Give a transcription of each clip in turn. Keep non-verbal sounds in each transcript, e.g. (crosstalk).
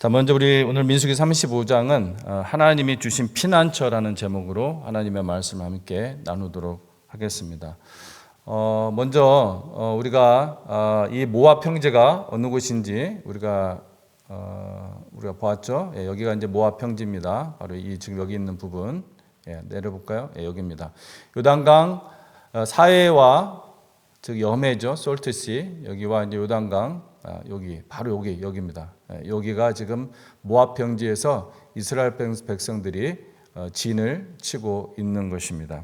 자, 먼저 우리 오늘 민수기 35장은 어, 하나님이 주신 피난처라는 제목으로 하나님의 말씀을 함께 나누도록 하겠습니다. 어, 먼저 어, 우리가 어, 이 모압 평지가 어느 곳인지 우리가 어, 우리가 보았죠. 예, 여기가 이제 모압 평지입니다. 바로 이 지금 여기 있는 부분 예, 내려볼까요? 예, 여기입니다. 요단강 어, 사해와 즉 염해죠. 솔트시 여기와 이제 요단강 아, 여기 바로 여기 여기입니다. 예, 여기가 지금 모압 평지에서 이스라엘 백- 백성들이 어, 진을 치고 있는 것입니다.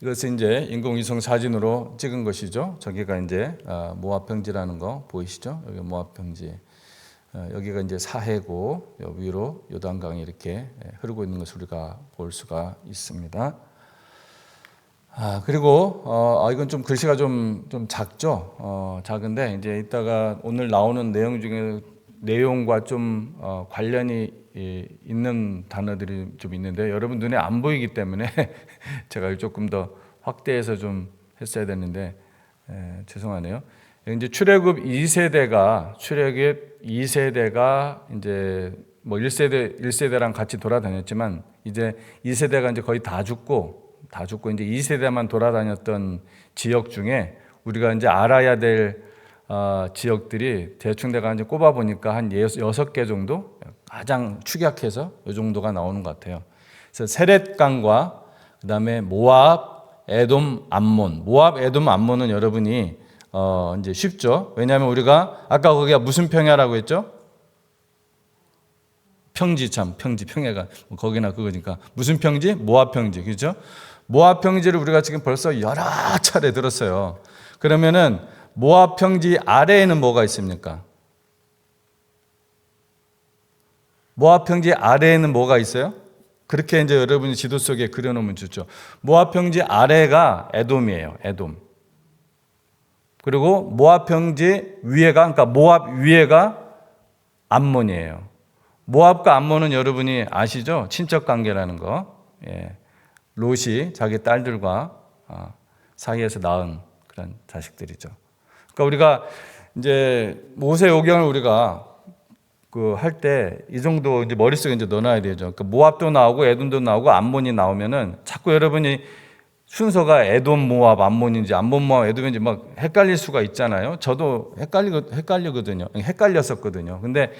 이것은 이제 인공위성 사진으로 찍은 것이죠. 저기가 이제 아, 모압 평지라는 거 보이시죠? 여기 모압 평지. 어, 여기가 이제 사해고 요 위로 요단강이 이렇게 예, 흐르고 있는 것을 우리가 볼 수가 있습니다. 아 그리고 어 아, 이건 좀 글씨가 좀 좀 작죠. 어 작은데 이제 이따가 오늘 나오는 내용 중에 내용과 좀 어, 관련이 이, 있는 단어들이 좀 있는데 여러분 눈에 안 보이기 때문에 (laughs) 제가 조금 더 확대해서 좀 했어야 되는데 에, 죄송하네요. 이제 출애굽 2세대가 출애굽 2세대가 이제 뭐 1세대 1세대랑 같이 돌아다녔지만 이제 2세대가 이제 거의 다 죽고 다 죽고 이제 2세대만 돌아다녔던 지역 중에 우리가 이제 알아야 될 어, 지역들이 대충 내가 이제 꼽아 보니까 한 예- 여섯 개 정도 가장 축약해서 이 정도가 나오는 것 같아요. 그래서 세렛강과 그다음에 모압, 에돔, 암몬. 모압, 에돔, 암몬은 여러분이 어, 이제 쉽죠. 왜냐하면 우리가 아까 거기가 무슨 평야라고 했죠? 평지 참 평지 평야가 뭐 거기나 그거니까 무슨 평지? 모압 평지 그죠? 모압 평지를 우리가 지금 벌써 여러 차례 들었어요. 그러면은 모압 평지 아래에는 뭐가 있습니까? 모압 평지 아래에는 뭐가 있어요? 그렇게 이제 여러분이 지도 속에 그려놓으면 좋죠. 모압 평지 아래가 에돔이에요. 에돔. 그리고 모압 평지 위에가 그러니까 모압 위에가 암몬이에요. 모압과 암몬은 여러분이 아시죠? 친척 관계라는 거. 예. 롯이 자기 딸들과 어, 사이에서 낳은 그런 자식들이죠. 그러니까 우리가 이제 모세 오경을 우리가 그 할 때 이 정도 이제 머릿속에 이제 넣어놔야 되죠. 그러니까 모압도 나오고 에돔도 나오고 암몬이 나오면은 자꾸 여러분이 순서가 에돔 모압 암몬인지 암몬 모압 에돔인지 막 헷갈릴 수가 있잖아요. 저도 헷갈리 헷갈리거든요. 헷갈렸었거든요. 근데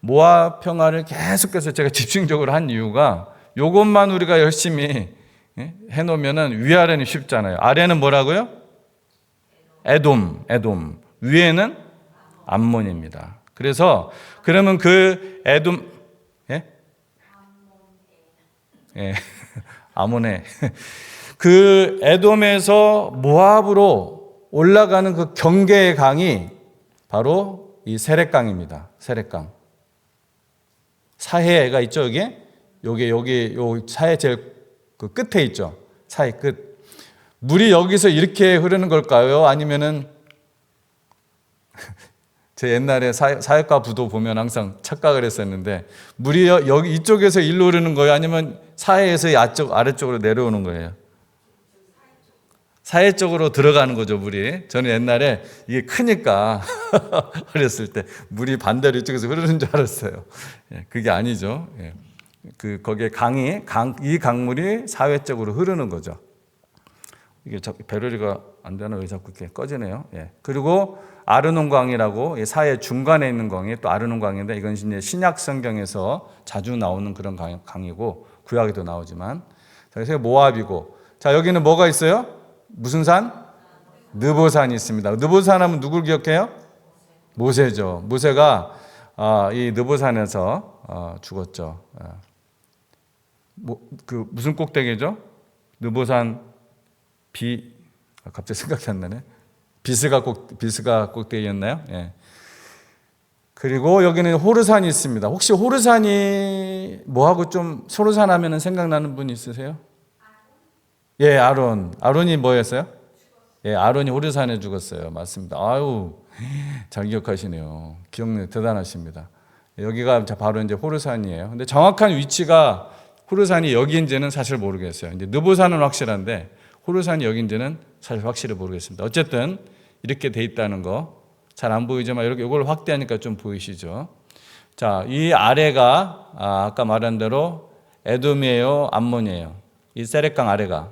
모압 평화를 계속해서 제가 (laughs) 집중적으로 한 이유가 요것만 우리가 열심히 예, 해놓으면은 위아래는 쉽잖아요. 아래는 뭐라고요? 에돔, 에돔. 위에는 암몬입니다. 그래서 그러면 그 에돔, 예? 예, (laughs) 아몬에 그 에돔에서 모압으로 올라가는 그 경계의 강이 바로 이 세렛강입니다. 세렛강. 사해가 있죠, 여기? 여기 여기 요 사해 제일 그 끝에 있죠. 사해 끝. 물이 여기서 이렇게 흐르는 걸까요? 아니면은 (laughs) 제 옛날에 사- 사회과 부도 보면 항상 착각을 했었는데 물이 여- 여기 이쪽에서 일로 흐르는 거예요? 아니면 사해에서 아쪽 아래쪽으로 내려오는 거예요? 사해 쪽으로 들어가는 거죠, 물이. 저는 옛날에 이게 크니까 (laughs) 어렸을 때 물이 반대로 이쪽에서 흐르는 줄 알았어요. 예, 그게 아니죠. 예. 그 거기에 강이 강, 이 강물이 사회 쪽으로 흐르는 거죠. 이게 자꾸 배럴이가 안 되나 왜 자꾸 이렇게 꺼지네요. 예. 그리고 아르논강이라고 이 사해 중간에 있는 강이 또 아르논강인데 이건 이제 신약 성경에서 자주 나오는 그런 강, 강이고 구약에도 나오지만 자, 그래서 모압이고 자 여기는 뭐가 있어요? 무슨 산? 느보산이 있습니다. 느보산 하면 누굴 기억해요? 모세죠. 모세가 아, 이 느보산에서 어, 죽었죠. 아. 뭐, 그 무슨 꼭대기죠? 느보산 비 아, 갑자기 (laughs) 생각이 안 나네. 비스가 꼭 비스가 꼭대기였나요? 예. 그리고 여기는 호르산이 있습니다. 혹시 호르산이 뭐하고 좀 소르산 하면은 생각나는 분 있으세요? 예, 아론. 아론이 뭐였어요? 예, 아론이 호르산에 죽었어요. 맞습니다. 아유, 잘 기억하시네요. 기억력 대단하십니다. 여기가 바로 이제 호르산이에요. 근데 정확한 위치가 호르산이 여기인지는 사실 모르겠어요. 이제 느보산은 확실한데 호르산이 여기인지는 사실 확실히 모르겠습니다. 어쨌든 이렇게 돼 있다는 거 잘 안 보이지만 이렇게 이걸 확대하니까 좀 보이시죠? 자, 이 아래가 아, 아까 말한 대로 에돔이에요, 암몬이에요. 이 세렉강 아래가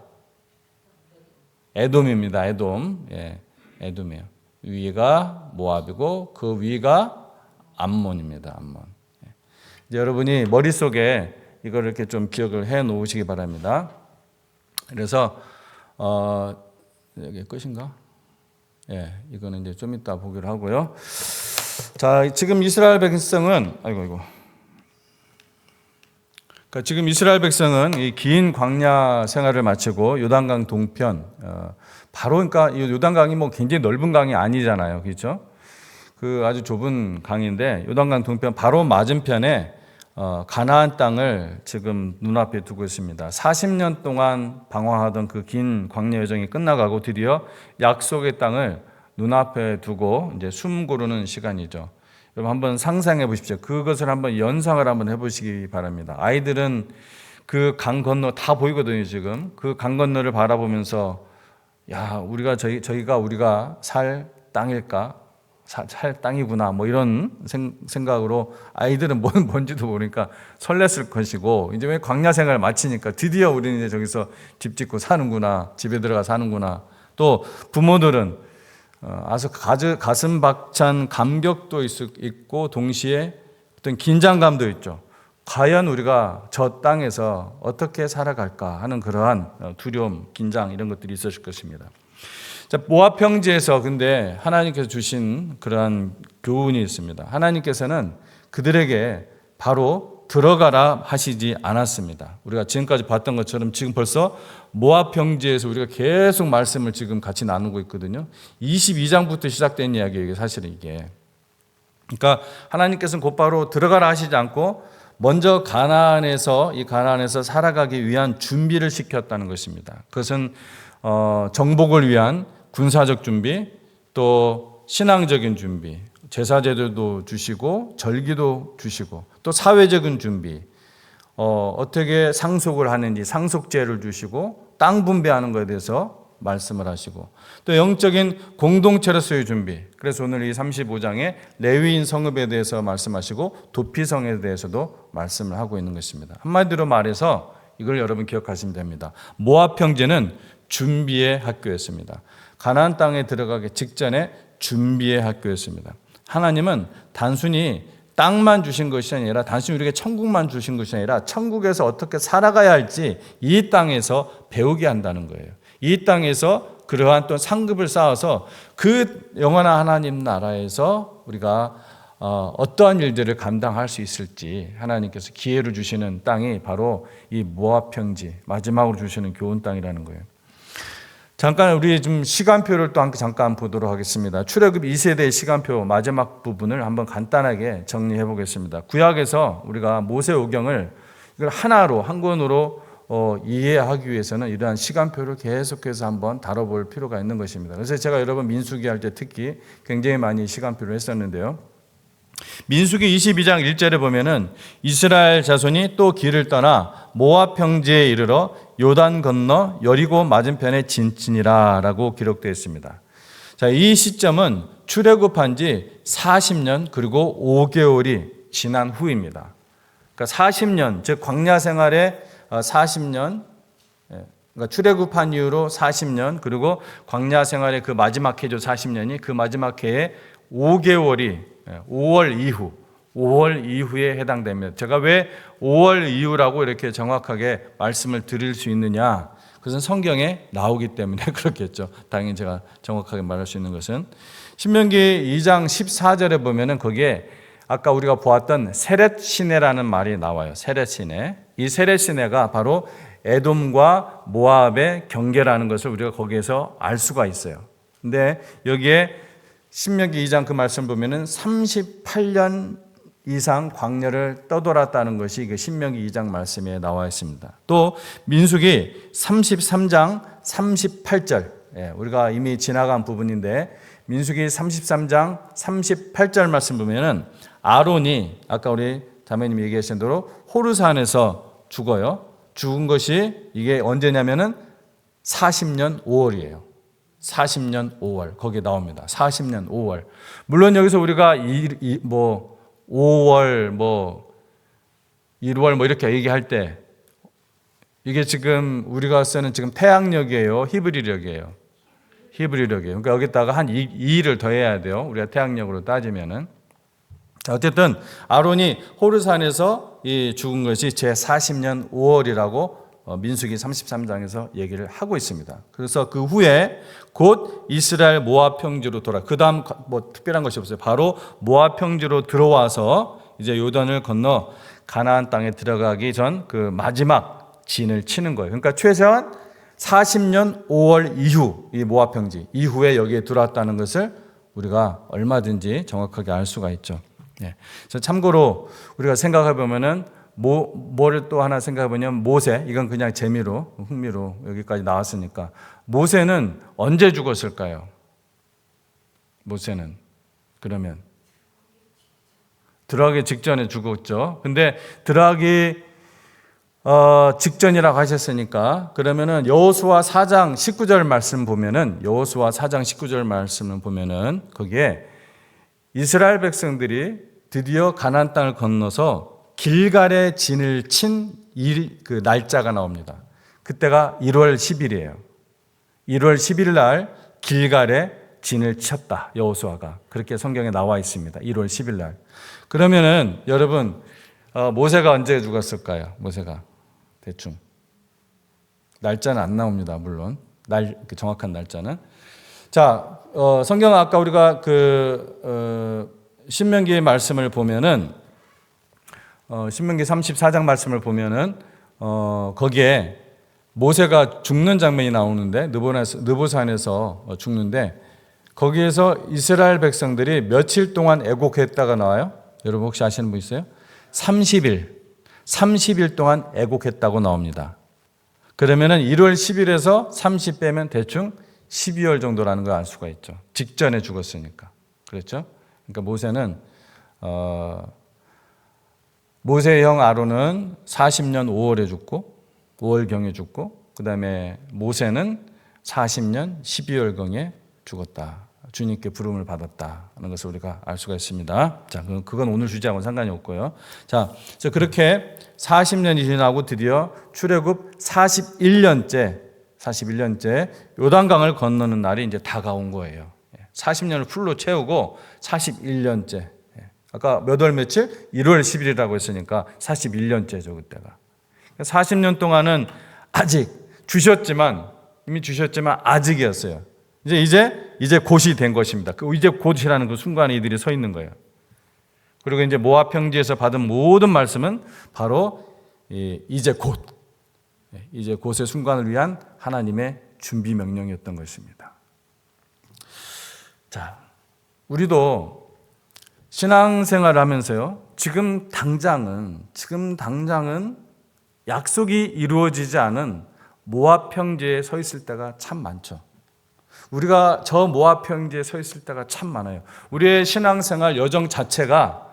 에돔입니다. 에돔. 예. 에돔이에요. 위가 모압이고 그 위가 암몬입니다. 암몬. 예. 이제 여러분이 머릿속에 이걸 이렇게 좀 기억을 해 놓으시기 바랍니다. 그래서 어 여기 끝인가? 예, 이거는 이제 좀 이따 보기로 하고요. 자, 지금 이스라엘 백성은 아이고 아이고. 그러니까 지금 이스라엘 백성은 이 긴 광야 생활을 마치고 요단강 동편 어, 바로 그러니까 이 요단강이 뭐 굉장히 넓은 강이 아니잖아요, 그렇죠? 그 아주 좁은 강인데 요단강 동편 바로 맞은편에 어, 가나안 땅을 지금 눈앞에 두고 있습니다. 40년 동안 방황하던 그 긴 광야 여정이 끝나가고 드디어 약속의 땅을 눈앞에 두고 이제 숨 고르는 시간이죠. 여러분 한번 상상해 보십시오. 그것을 한번 연상을 한번 해 보시기 바랍니다. 아이들은 그 강 건너 다 보이거든요. 지금 그 강 건너를 바라보면서 야 우리가 저희 저희가 우리가 살 땅일까? 사- 살 땅이구나 뭐 이런 생, 생각으로 아이들은 뭔 뭔지도 모르니까 설렜을 것이고 이제 왜 광야 생활 마치니까 드디어 우리는 이제 저기서 집 짓고 사는구나 집에 들어가 사는구나 또 부모들은 어, 가즈- 가슴 벅찬 감격도 있- 있고 동시에 어떤 긴장감도 있죠. 과연 우리가 저 땅에서 어떻게 살아갈까 하는 그러한 어, 두려움, 긴장 이런 것들이 있었을 것입니다. 자, 모압 평지에서 근데 하나님께서 주신 그러한 교훈이 있습니다. 하나님께서는 그들에게 바로 들어가라 하시지 않았습니다. 우리가 지금까지 봤던 것처럼 지금 벌써 모압 평지에서 우리가 계속 말씀을 지금 같이 나누고 있거든요. 22장부터 시작된 이야기예요. 사실은 이게. 그러니까 하나님께서는 곧바로 들어가라 하시지 않고 먼저 가나안에서 이 가나안에서 살아가기 위한 준비를 시켰다는 것입니다. 그것은 어, 정복을 위한 군사적 준비, 또 신앙적인 준비, 제사 제도도 주시고 절기도 주시고 또 사회적인 준비, 어, 어떻게 상속을 하는지 상속제를 주시고 땅 분배하는 것에 대해서 말씀을 하시고 또 영적인 공동체로서의 준비. 그래서 오늘 이 35장에 레위인 성읍에 대해서 말씀하시고 도피성에 대해서도 말씀을 하고 있는 것입니다. 한마디로 말해서 이걸 여러분 기억하시면 됩니다. 모압 평제는 준비의 학교였습니다. 가나안 땅에 들어가기 직전에 준비의 학교였습니다. 하나님은 단순히 땅만 주신 것이 아니라 단순히 우리에게 천국만 주신 것이 아니라 천국에서 어떻게 살아가야 할지 이 땅에서 배우게 한다는 거예요. 이 땅에서 그러한 또 상급을 쌓아서 그 영원한 하나님 나라에서 우리가 어, 어떠한 일들을 감당할 수 있을지 하나님께서 기회를 주시는 땅이 바로 이 모압 평지 마지막으로 주시는 교훈 땅이라는 거예요. 잠깐 우리 좀 시간표를 또 함께 잠깐 보도록 하겠습니다. 출애굽 2세대의 시간표 마지막 부분을 한번 간단하게 정리해 보겠습니다. 구약에서 우리가 모세 오경을 이걸 하나로 한 권으로 어, 이해하기 위해서는 이러한 시간표를 계속해서 한번 다뤄볼 필요가 있는 것입니다. 그래서 제가 여러분 민수기 할 때 특히 굉장히 많이 시간표를 했었는데요. 민수기 22장 1절에 보면은 이스라엘 자손이 또 길을 떠나 모압 평지에 이르러 요단 건너 여리고 맞은편에 진친이라라고 기록되어 있습니다. 자, 이 시점은 출애굽한 지 40년 그리고 5개월이 지난 후입니다. 그러니까 40년 즉 광야 생활의 40년 그러니까 출애굽한 이후로 40년 그리고 광야 생활의 그 마지막 해죠 40년이 그 마지막 해에 5개월이 5월 이후 5월 이후에 해당됩니다. 제가 왜 5월 이후라고 이렇게 정확하게 말씀을 드릴 수 있느냐? 그것은 성경에 나오기 때문에 (laughs) 그렇겠죠. 당연히 제가 정확하게 말할 수 있는 것은 신명기 2장 14절에 보면은 거기에 아까 우리가 보았던 세렛 시내라는 말이 나와요. 세렛 시내. 이 세렛 시내가 바로 에돔과 모압의 경계라는 것을 우리가 거기에서 알 수가 있어요. 근데 여기에 신명기 2장 그 말씀 보면은 38년 이상 광야를 떠돌았다는 것이 그 신명기 2장 말씀에 나와 있습니다. 또 민수기 33장 38절 예, 우리가 이미 지나간 부분인데 민수기 33장 38절 말씀 보면은 아론이 아까 우리 자매님이 얘기하신 대로 호르산에서 죽어요. 죽은 것이 이게 언제냐면은 40년 5월이에요. 40년 5월 거기에 나옵니다. 40년 5월. 물론 여기서 우리가 이, 이, 뭐 5월 뭐 1월 뭐 이렇게 얘기할 때 이게 지금 우리가 쓰는 지금 태양력이에요, 히브리력이에요. 히브리력이에요. 그러니까 여기다가 한 2, 를 더해야 돼요. 우리가 태양력으로 따지면은. 자, 어쨌든 아론이 호르산에서 이 죽은 것이 제 40년 5월이라고 어, 민수기 33장에서 얘기를 하고 있습니다. 그래서 그 후에 곧 이스라엘 모압 평지로 돌아. 그 다음 뭐 특별한 것이 없어요. 바로 모압 평지로 들어와서 이제 요단을 건너 가나안 땅에 들어가기 전 그 마지막 진을 치는 거예요. 그러니까 최소한 40년 5월 이후 이 모압 평지 이후에 여기에 들어왔다는 것을 우리가 얼마든지 정확하게 알 수가 있죠. 예. 참고로 우리가 생각해 보면은 뭐, 뭐를 또 하나 생각해 보면 모세 이건 그냥 재미로 흥미로 여기까지 나왔으니까 모세는 언제 죽었을까요? 모세는 그러면 들어가기 직전에 죽었죠. 근데 들어가기 어, 직전이라고 하셨으니까 그러면은 여호수아 4장 19절 말씀 보면은 여호수아 4장 19절 말씀을 보면은 거기에 이스라엘 백성들이 드디어 가나안 땅을 건너서 길갈의 진을 친그 날짜가 나옵니다. 그때가 1월 10일이에요. 1월 10일 날 길갈에 진을 쳤다. 여호수아가 그렇게 성경에 나와 있습니다. 1월 10일 날. 그러면은 여러분 어, 모세가 언제 죽었을까요? 모세가 대충 날짜는 안 나옵니다. 물론 날그 정확한 날짜는 자 어, 성경 아까 우리가 그 어, 신명기의 말씀을 보면은 어, 신명기 34장 말씀을 보면은 어, 거기에 모세가 죽는 장면이 나오는데 느보산에서 어, 죽는데 거기에서 이스라엘 백성들이 며칠 동안 애곡했다가 나와요. 여러분 혹시 아시는 분 있어요? 30일. 30일 동안 애곡했다고 나옵니다. 그러면은 1월 10일에서 30 빼면 대충 12월 정도라는 걸 알 수가 있죠. 직전에 죽었으니까. 그렇죠? 그러니까 모세는 어, 모세의 형 아론은 40년 5월에 죽고 5월경에 죽고 그 다음에 모세는 40년 12월경에 죽었다. 주님께 부름을 받았다는 것을 우리가 알 수가 있습니다. 자, 그건 오늘 주제하고는 상관이 없고요. 자, 그렇게 40년이 지나고 드디어 출애굽 41년째 41년째 요단강을 건너는 날이 이제 다가온 거예요. 40년을 풀로 채우고 41년째. 아까 몇 월 며칠? 1월 10일이라고 했으니까 41년째죠, 그때가. 40년 동안은 아직 주셨지만 이미 주셨지만 아직이었어요. 이제 이제 이제 곧이 된 것입니다. 그 이제 곧이라는 그 순간에 이들이 서 있는 거예요. 그리고 이제 모압 평지에서 받은 모든 말씀은 바로 이제 곧 이제 곧의 순간을 위한 하나님의 준비 명령이었던 것입니다. 자, 우리도 신앙생활을 하면서요. 지금 당장은 지금 당장은 약속이 이루어지지 않은 모압 평지에 서 있을 때가 참 많죠. 우리가 저 모압 평지에 서 있을 때가 참 많아요. 우리의 신앙생활 여정 자체가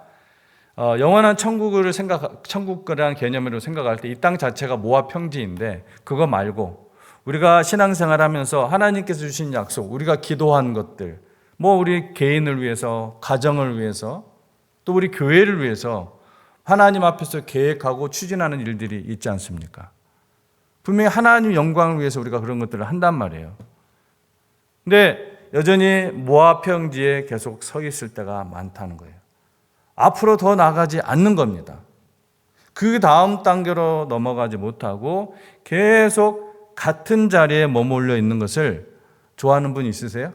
어, 영원한 천국을 생각, 천국이라는 개념으로 생각할 때 이 땅 자체가 모압 평지인데 그거 말고 우리가 신앙생활 하면서 하나님께서 주신 약속, 우리가 기도한 것들, 뭐 우리 개인을 위해서, 가정을 위해서, 또 우리 교회를 위해서 하나님 앞에서 계획하고 추진하는 일들이 있지 않습니까? 분명히 하나님 영광을 위해서 우리가 그런 것들을 한단 말이에요. 근데 여전히 모압 평지에 계속 서 있을 때가 많다는 거예요. 앞으로 더 나가지 않는 겁니다. 그 다음 단계로 넘어가지 못하고 계속 같은 자리에 머물러 있는 것을 좋아하는 분 있으세요?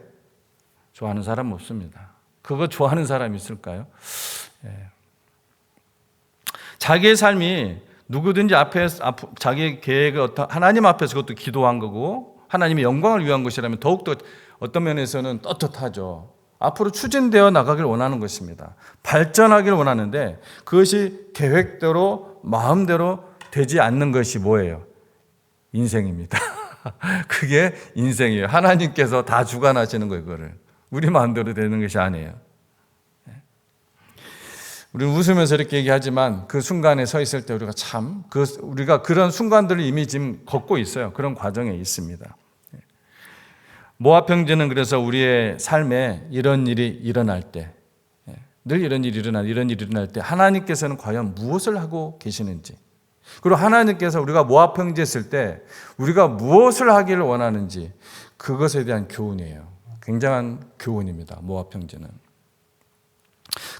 좋아하는 사람 없습니다. 그거 좋아하는 사람 있을까요? 예. 자기의 삶이 누구든지 앞에 자기 계획을 하나님 앞에서 그것도 기도한 거고 하나님의 영광을 위한 것이라면 더욱더 어떤 면에서는 떳떳하죠. 앞으로 추진되어 나가길 원하는 것입니다. 발전하길 원하는데 그것이 계획대로 마음대로 되지 않는 것이 뭐예요? 인생입니다. (laughs) 그게 인생이에요. 하나님께서 다 주관하시는 거예요, 그거를. 우리 마음대로 되는 것이 아니에요. 우리는 웃으면서 이렇게 얘기하지만 그 순간에 서 있을 때 우리가 참, 그, 우리가 그런 순간들을 이미 지금 걷고 있어요. 그런 과정에 있습니다. 모압 평지는 그래서 우리의 삶에 이런 일이 일어날 때, 늘늘 이런 일이 일어나 이런 일이 일어날 때 하나님께서는 과연 무엇을 하고 계시는지 그리고 하나님께서 우리가 모압 형제했을 때 우리가 무엇을 하기를 원하는지 그것에 대한 교훈이에요. 굉장한 교훈입니다. 모압 형제는.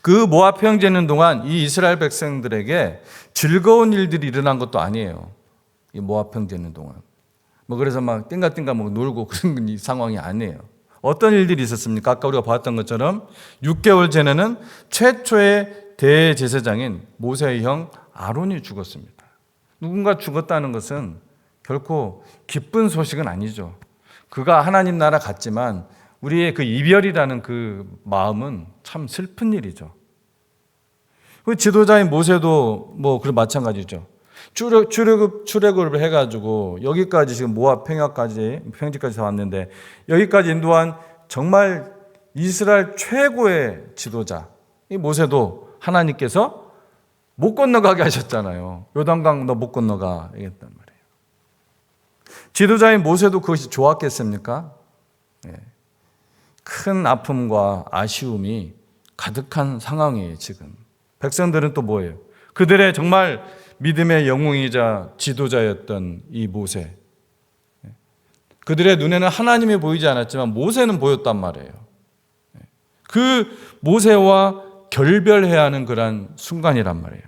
그 모압 형제는 동안 이 이스라엘 백성들에게 즐거운 일들이 일어난 것도 아니에요. 이 모압 형제는 동안. 뭐 그래서 막 띵가띵가 뭐 놀고 그런 이 상황이 아니에요. 어떤 일들이 있었습니까? 아까 우리가 봤던 것처럼 6개월 전에는 최초의 대제사장인 모세의 형 아론이 죽었습니다. 누군가 죽었다는 것은 결코 기쁜 소식은 아니죠. 그가 하나님 나라 갔지만 우리의 그 이별이라는 그 마음은 참 슬픈 일이죠. 그 지도자인 모세도 뭐 그런 마찬가지죠. 출애굽 출애굽 출애굽을 해가지고 여기까지 지금 모압 평야까지 평지까지 다 왔는데 여기까지 인도한 정말 이스라엘 최고의 지도자 이 모세도 하나님께서 못 건너가게 하셨잖아요. 요단강 너 못 건너가 이랬단 말이에요. 지도자인 모세도 그것이 좋았겠습니까? 예. 큰 아픔과 아쉬움이 가득한 상황이에요, 지금. 백성들은 또 뭐예요? 그들의 정말 믿음의 영웅이자 지도자였던 이 모세. 그들의 눈에는 하나님이 보이지 않았지만 모세는 보였단 말이에요. 그 모세와 결별해야 하는 그러한 순간이란 말이에요.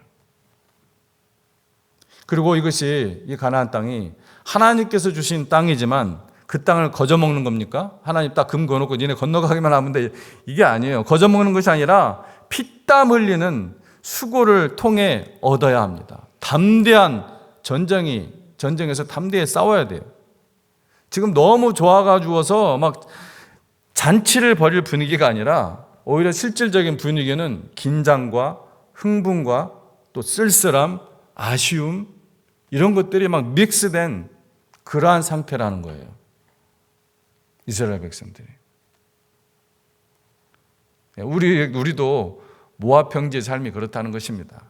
그리고 이것이 이 가나안 땅이 하나님께서 주신 땅이지만 그 땅을 거저 먹는 겁니까? 하나님 딱 금 거놓고 니네 건너가기만 하면 돼. 이게 아니에요. 거저 먹는 것이 아니라 피땀 흘리는 수고를 통해 얻어야 합니다. 담대한 전쟁이 전쟁에서 담대히 싸워야 돼요. 지금 너무 좋아가지고서 막 잔치를 벌일 분위기가 아니라 오히려 실질적인 분위기는 긴장과 흥분과 또 쓸쓸함, 아쉬움 이런 것들이 막 믹스된 그러한 상태라는 거예요. 이스라엘 백성들이. 우리 우리도 모압 형제의 삶이 그렇다는 것입니다.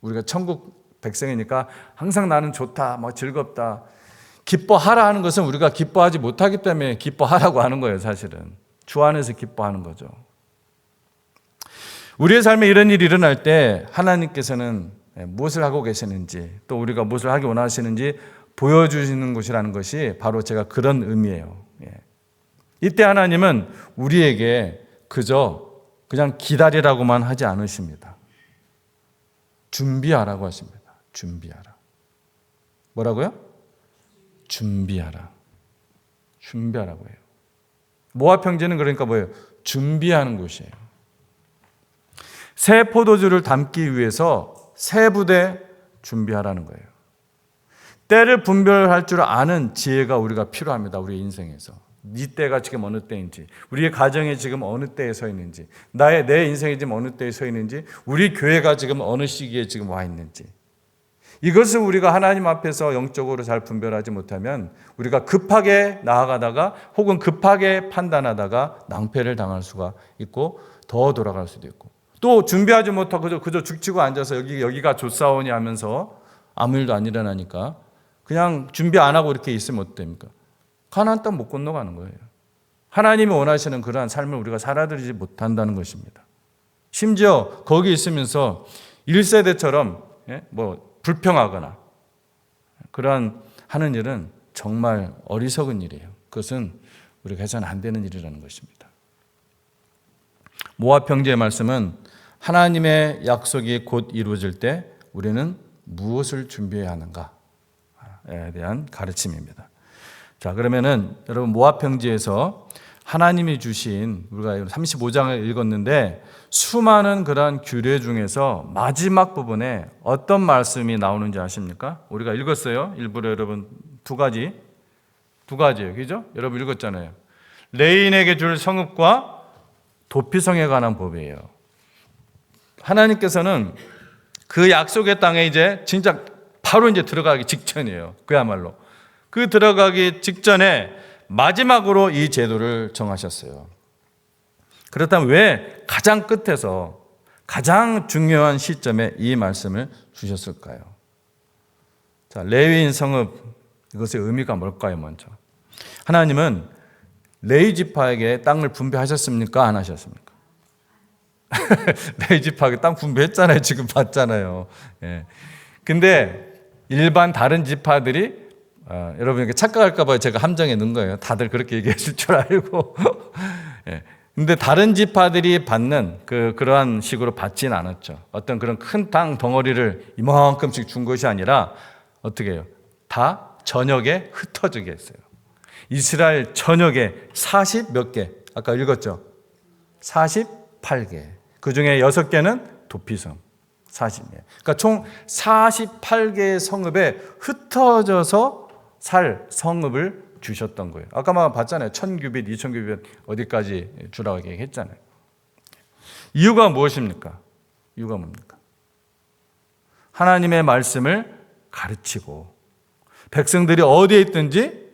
우리가 천국 백성이니까 항상 나는 좋다, 뭐 즐겁다. 기뻐하라 하는 것은 우리가 기뻐하지 못하기 때문에 기뻐하라고 하는 거예요, 사실은. 주 안에서 기뻐하는 거죠. 우리의 삶에 이런 일이 일어날 때 하나님께서는 무엇을 하고 계시는지 또 우리가 무엇을 하기 원하시는지 보여주시는 곳이라는 것이 바로 제가 그런 의미예요. 예. 이때 하나님은 우리에게 그저 그냥 기다리라고만 하지 않으십니다. 준비하라고 하십니다. 준비하라. 뭐라고요? 준비하라. 준비하라고 해요. 형제는 그러니까 뭐예요? 준비하는 곳이에요. 새 포도주를 담기 위해서 새 부대 준비하라는 거예요. 때를 분별할 줄 아는 지혜가 우리가 필요합니다. 우리 인생에서. 네 때가 지금 어느 때인지, 우리의 가정이 지금 어느 때에 서 있는지, 나의 내 인생이 지금 어느 때에 서 있는지, 우리 교회가 지금 어느 시기에 지금 와 있는지. 이것을 우리가 하나님 앞에서 영적으로 잘 분별하지 못하면 우리가 급하게 나아가다가 혹은 급하게 판단하다가 낭패를 당할 수가 있고 더 돌아갈 수도 있고 또 준비하지 못하고 그저, 그저 죽치고 앉아서 여기, 여기가 좋사오니 하면서 아무 일도 안 일어나니까 그냥 준비 안 하고 이렇게 있으면 어됩니까? 가나안 땅 못 건너가는 거예요. 하나님이 원하시는 그러한 삶을 우리가 살아들이지 못한다는 것입니다. 심지어 거기 있으면서 1세대처럼 예? 뭐 불평하거나 그러한 하는 일은 정말 어리석은 일이에요. 그것은 우리가 해서는 안 되는 일이라는 것입니다. 모압 형제의 말씀은 하나님의 약속이 곧 이루어질 때 우리는 무엇을 준비해야 하는가에 대한 가르침입니다. 자, 그러면은 여러분 모압 형제에서 하나님이 주신 우리가 35장을 읽었는데 수많은 그러한 규례 중에서 마지막 부분에 어떤 말씀이 나오는지 아십니까? 우리가 읽었어요. 일부러 여러분 두 가지 두 가지예요. 그죠? 여러분 읽었잖아요. 레인에게 줄 성읍과 도피성에 관한 법이에요. 하나님께서는 그 약속의 땅에 이제 진짜 바로 이제 들어가기 직전이에요. 그야말로. 그 들어가기 직전에 마지막으로 이 제도를 정하셨어요. 그렇다면 왜 가장 끝에서 가장 중요한 시점에 이 말씀을 주셨을까요? 자, 레위인 성읍 이것의 의미가 뭘까요, 먼저? 하나님은 레위 지파에게 땅을 분배하셨습니까? 안 하셨습니까? (laughs) 내 집하고 땅 분배했잖아요. 지금 봤잖아요. 예. 근데 일반 다른 지파들이 어, 여러분에게 착각할까봐 제가 함정에 넣은 거예요. 다들 그렇게 얘기하실 줄 알고. (laughs) 예. 근데 다른 지파들이 받는 그 그러한 식으로 받지는 않았죠. 어떤 그런 큰 땅 덩어리를 이만큼씩 준 것이 아니라 어떻게 해요? 다 전역에 흩어지게 했어요. 이스라엘 전역에 40 몇 개. 아까 읽었죠? 48개. 그 중에 6개는 도피성. 40개. 그러니까 총 48개의 성읍에 흩어져서 살 성읍을 주셨던 거예요. 아까 막 봤잖아요. 1000규빗, 2000규빗 어디까지 주라고 얘기했잖아요. 이유가 무엇입니까? 이유가 뭡니까? 하나님의 말씀을 가르치고 백성들이 어디에 있든지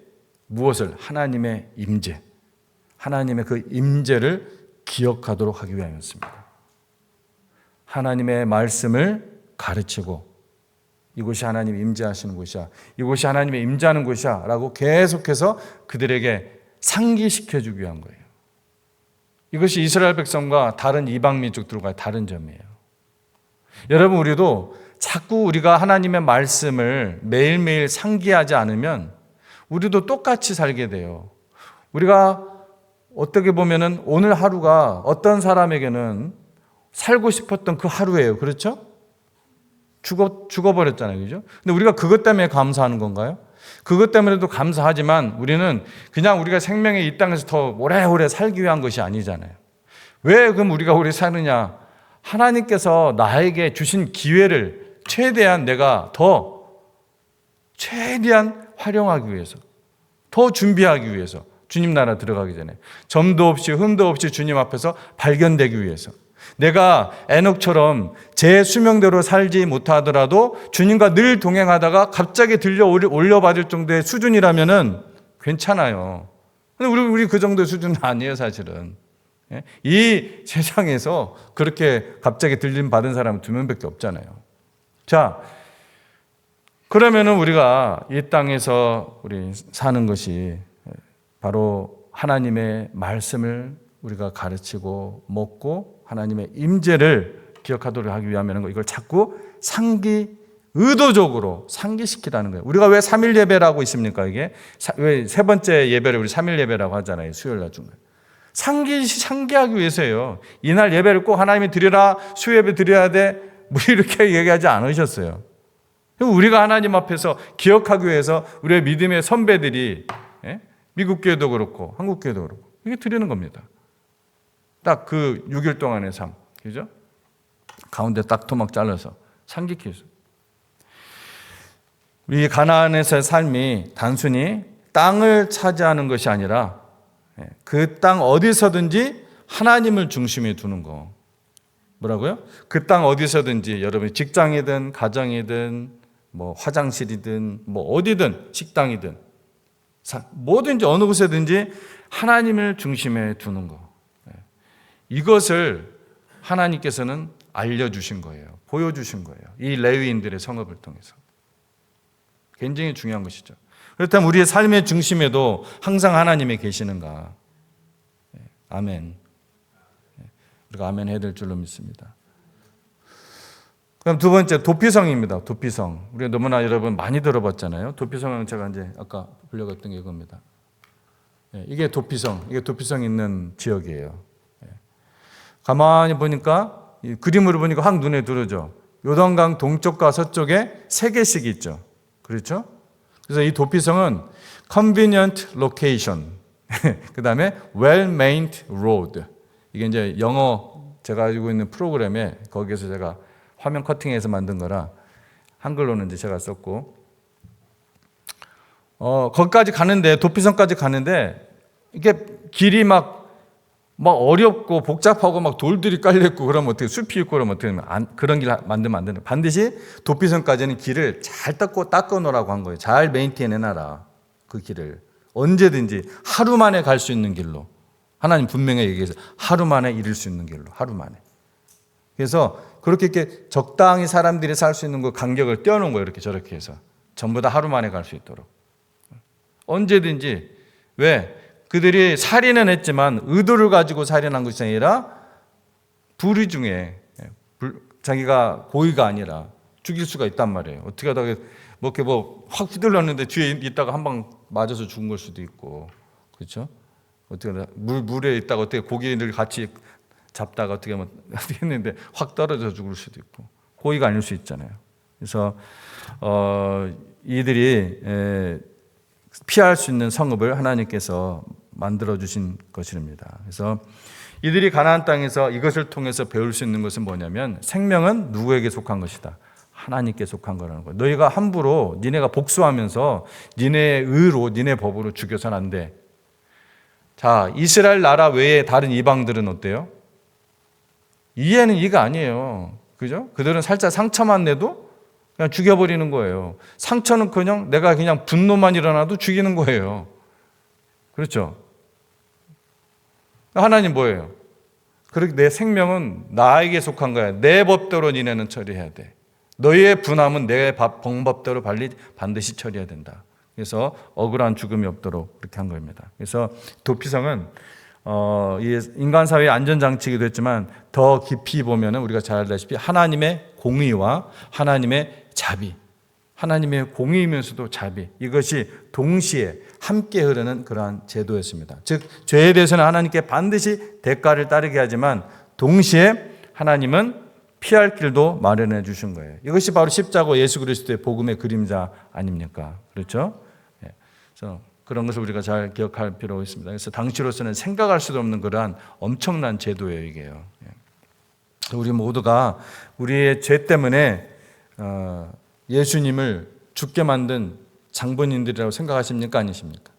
무엇을 하나님의 임재, 하나님의 그 임재를 기억하도록 하기 위함이었습니다. 하나님의 말씀을 가르치고 이곳이 하나님 임재하시는 곳이야. 이곳이 하나님의 임재하는 곳이야 라고 계속해서 그들에게 상기시켜 주기 위한 거예요. 이것이 이스라엘 백성과 다른 이방 민족들과 다른 점이에요. 여러분 우리도 자꾸 우리가 하나님의 말씀을 매일매일 상기하지 않으면 우리도 똑같이 살게 돼요. 우리가 어떻게 보면은 오늘 하루가 어떤 사람에게는 살고 싶었던 그 하루예요. 그렇죠? 죽어, 죽어버렸잖아요. 그죠? 근데 우리가 그것 때문에 감사하는 건가요? 그것 때문에도 감사하지만 우리는 그냥 우리가 생명에 이 땅에서 더 오래오래 살기 위한 것이 아니잖아요. 왜 그럼 우리가 오래 사느냐? 하나님께서 나에게 주신 기회를 최대한 내가 더 최대한 활용하기 위해서, 더 준비하기 위해서, 주님 나라 들어가기 전에, 점도 없이 흠도 없이 주님 앞에서 발견되기 위해서, 내가 에녹처럼 제 수명대로 살지 못하더라도 주님과 늘 동행하다가 갑자기 들려 올려받을 정도의 수준이라면은 괜찮아요. 근데 우리, 우리 그 정도의 수준은 아니에요, 사실은. 예? 이 세상에서 그렇게 갑자기 들림 받은 사람은 두 명밖에 없잖아요. 자, 그러면은 우리가 이 땅에서 우리 사는 것이 바로 하나님의 말씀을 우리가 가르치고 먹고 하나님의 임재를 기억하도록 하기 위하면 이걸 자꾸 상기 의도적으로 상기시키라는 거예요. 우리가 왜 3일 예배라고 있습니까? 이게 왜 세 번째 예배를 우리 3일 예배라고 하잖아요. 수요일 날 중간. 상기 상기하기 위해서예요. 이날 예배를 꼭 하나님이 드리라 수예배 드려야 돼. 뭐 이렇게 얘기하지 않으셨어요. 우리가 하나님 앞에서 기억하기 위해서 우리의 믿음의 선배들이 예? 미국 교회도 그렇고 한국 교회도 그렇고 이게 드리는 겁니다. 딱 그 6일 동안의 삶, 그죠? 가운데 딱 토막 잘라서 해서 우리 가나안에서의 삶이 단순히 땅을 차지하는 것이 아니라 예, 그땅 어디서든지 하나님을 중심에 두는 거. 뭐라고요? 그 땅 어디서든지 여러분 직장이든 가정이든 뭐 화장실이든 뭐 어디든 식당이든 뭐든지 어느 곳에든지 하나님을 중심에 두는 거. 예. 이것을 하나님께서는 알려주신 거예요. 보여주신 거예요. 이 레위인들의 성업을 통해서. 굉장히 중요한 것이죠. 그렇다면 우리의 삶의 중심에도 항상 하나님이 계시는가? 예. 아멘. 예. 우리가 아멘 해야 될 줄로 믿습니다. 그럼 두 번째 도피성입니다. 도피성. 우리가 너무나 여러분 많이 들어봤잖아요. 도피성은 제가 이제 아까 불려갔던 게 이겁니다. 예, 이게 도피성, 이게 도피성 있는 지역이에요. 예. 가만히 보니까 그림으로 보니까 확 눈에 들어오죠. 요단강 동쪽과 서쪽에 세 개씩 있죠. 그렇죠? 그래서 이 도피성은 convenient location, (laughs) 그 다음에 well-maintained road. 이게 이제 영어 제가 가지고 있는 프로그램에 거기에서 제가 화면 커팅해서 만든 거라 한글로는 이제 제가 썼고 어 거기까지 가는데 도피성까지 가는데 이게 길이 막 막 어렵고 복잡하고 막 돌들이 깔려 있고 그러면 어떻게 숲이 있고 그러면 어떻게 안, 그런 길 만들면 안 되는 반드시 도피성까지는 길을 잘 닦고 닦아 놓으라고 한 거예요. 잘 메인테인 해놔라 그 길을 언제든지 하루 만에 갈 수 있는 길로 하나님 분명히 얘기해서 하루 만에 이룰 수 있는 길로 하루 만에 그래서 그렇게 이렇게 적당히 사람들이 살 수 있는 그 간격을 떼어놓은 거예요. 이렇게 저렇게 해서. 전부 다 하루 만에 갈 수 있도록. 언제든지. 왜? 그들이 살인은 했지만 의도를 가지고 살인한 것이 아니라 불의 중에 예, 불- 자기가 고의가 아니라 죽일 수가 있단 말이에요. 어떻게 하다가 뭐 이렇게 뭐 확 휘둘렀는데 뒤에 있다가 한 방 맞아서 죽은 걸 수도 있고 그렇죠? 어떻게 물 물에 있다가 어떻게 고기를 같이 잡다가 어떻게 하면 (laughs) 어떻게 했는데 확 떨어져 죽을 수도 있고 고의가 아닐 수 있잖아요. 그래서 어, 이들이 에, 피할 수 있는 성읍을 하나님께서 만들어 주신 것입니다. 그래서 이들이 가나안 땅에서 이것을 통해서 배울 수 있는 것은 뭐냐면 생명은 누구에게 속한 것이다. 하나님께 속한 거라는 거예요. 너희가 함부로 니네가 복수하면서 니네의 의로 니네 법으로 죽여서는 안 돼. 자, 이스라엘 나라 외에 다른 이방들은 어때요? 이해는 이가 아니에요. 그죠? 그들은 살짝 상처만 내도 그냥 죽여버리는 거예요. 상처는 그냥 내가 그냥 분노만 일어나도 죽이는 거예요. 그렇죠? 하나님 뭐예요? 그렇게 내 생명은 나에게 속한 거야. 내 법대로 니네는 처리해야 돼. 너희의 분함은 내 법- 방법대로 반드시 처리해야 된다. 그래서 억울한 죽음이 없도록 그렇게 한 겁니다. 그래서 도피성은 어, 이 인간 사회의 안전 장치이기도 했지만 더 깊이 보면은 우리가 잘 알다시피 하나님의 공의와 하나님의 자비, 하나님의 공의이면서도 자비 이것이 동시에 함께 흐르는 그러한 제도였습니다. 즉 죄에 대해서는 하나님께 반드시 대가를 따르게 하지만 동시에 하나님은 피할 길도 마련해 주신 거예요. 이것이 바로 십자가 예수 그리스도의 복음의 그림자 아닙니까? 그렇죠? 예. 그래서 그런 것을 우리가 잘 기억할 필요가 있습니다. 그래서 당시로서는 생각할 수도 없는 그러한 엄청난 제도예요, 이게요. 예. 우리 모두가 우리의 죄 때문에 어, 예수님을 죽게 만든 장본인들이라고 생각하십니까? 아니십니까?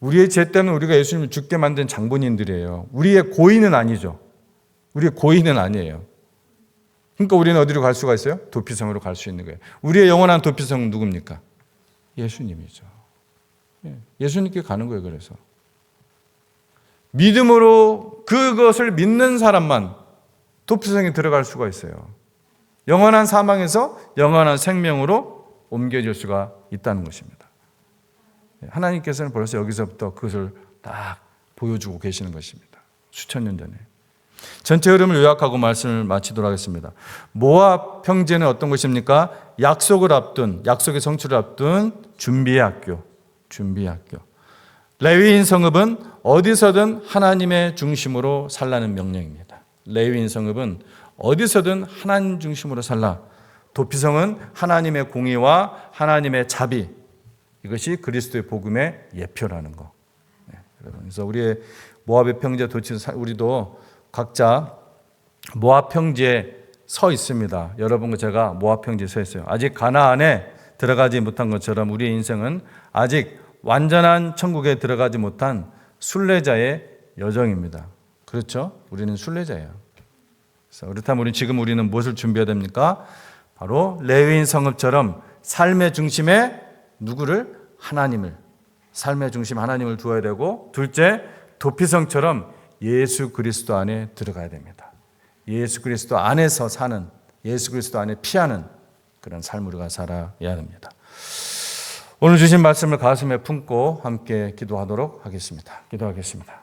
우리의 죄 때문에 우리가 예수님을 죽게 만든 장본인들이에요. 우리의 고의는 아니죠. 우리의 고의는 아니에요. 그러니까 우리는 어디로 갈 수가 있어요? 도피성으로 갈 수 있는 거예요. 우리의 영원한 도피성은 누굽니까? 예수님이죠. 예, 예수님께 가는 거예요, 그래서. 믿음으로 그것을 믿는 사람만 도피성에 들어갈 수가 있어요. 영원한 사망에서 영원한 생명으로 옮겨질 수가 있다는 것입니다. 예, 하나님께서는 벌써 여기서부터 그것을 딱 보여주고 계시는 것입니다. 수천 년 전에. 전체 흐름을 요약하고 말씀을 마치도록 하겠습니다. 모압 평제는 어떤 것입니까? 약속을 앞둔, 약속의 성취를 앞둔 준비의 학교, 준비의 학교. 레위인 성읍은 어디서든 하나님의 중심으로 살라는 명령입니다. 레위인 성읍은 어디서든 하나님 중심으로 살라. 도피성은 하나님의 공의와 하나님의 자비. 이것이 그리스도의 복음의 예표라는 거. 네. 그래서 우리의 모압의 평지에 도치 우리도 각자 모압 평지에 서 있습니다. 여러분과 제가 모압 평지에 서 있어요. 아직 가나안에 들어가지 못한 것처럼 우리의 인생은 아직 완전한 천국에 들어가지 못한 순례자의 여정입니다. 그렇죠? 우리는 순례자예요. 그렇다면 우리 지금 우리는 무엇을 준비해야 됩니까? 바로 레위인 성읍처럼 삶의 중심에 누구를 하나님을 삶의 중심 하나님을 두어야 되고 둘째 도피성처럼 예수 그리스도 안에 들어가야 됩니다. 예수 그리스도 안에서 사는 예수 그리스도 안에 피하는 그런 삶을 우리가 살아야 됩니다. 오늘 주신 말씀을 가슴에 품고 함께 기도하도록 하겠습니다. 기도하겠습니다.